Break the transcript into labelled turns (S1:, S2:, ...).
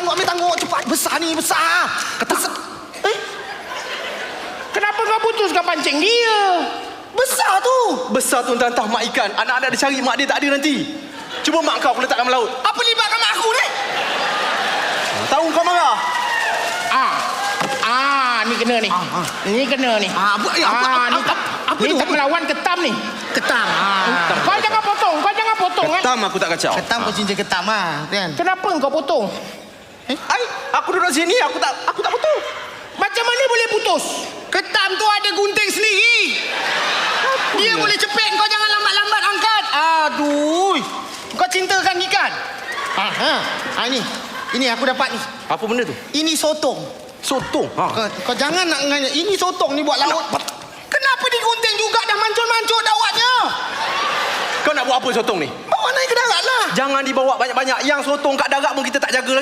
S1: tangguh, ambil tangguh. Cepat, besar ni, besar. Besar. Eh,
S2: Kenapa kau putuskan pancing dia?
S1: besar tu.
S3: Besar tu entah-entah mak ikan. Anak-anak dia cari mak dia tak ada nanti. Cuba mak kau aku letak dalam laut.
S1: Apa libatkan mak aku ni?
S3: Tahu kau marah?
S2: Ah. Ah, ni kena ni.
S1: ah.
S2: Ni kena ni.
S1: Ah, apa- eh, apa-
S2: Ah,
S1: apa-
S2: ni
S1: apa-
S2: tak
S1: apa
S2: ni
S1: tu?
S2: tak melawan ketam ni.
S1: Ketam. Ah.
S2: Kau jangan potong, kau jangan potong eh.
S3: Ketam aku tak kacau.
S1: Ketam kau cincin ketam ah, kan?
S2: Kenapa kau potong?
S3: Ai, aku duduk sini aku tak aku tak betul.
S2: Macam mana boleh putus?
S1: Ketam tu ada gunting sendiri. Dia boleh cepet kau jangan lambat-lambat angkat. Aduh. Kau cintakan ikan? Ah, ha. ha ini. Ini aku dapat ni.
S3: Apa benda tu?
S1: Ini sotong.
S3: Sotong. Ha.
S1: Kau, kau jangan nak nganya. Ini sotong ni buat laut. Kenapa digunting juga dah mancul-mancul dawatnya?
S3: Kau nak buat apa sotong ni?
S1: Bawa naik ke darat lah.
S3: Jangan dibawa banyak-banyak. Yang sotong kat darat pun kita tak jaga lagi.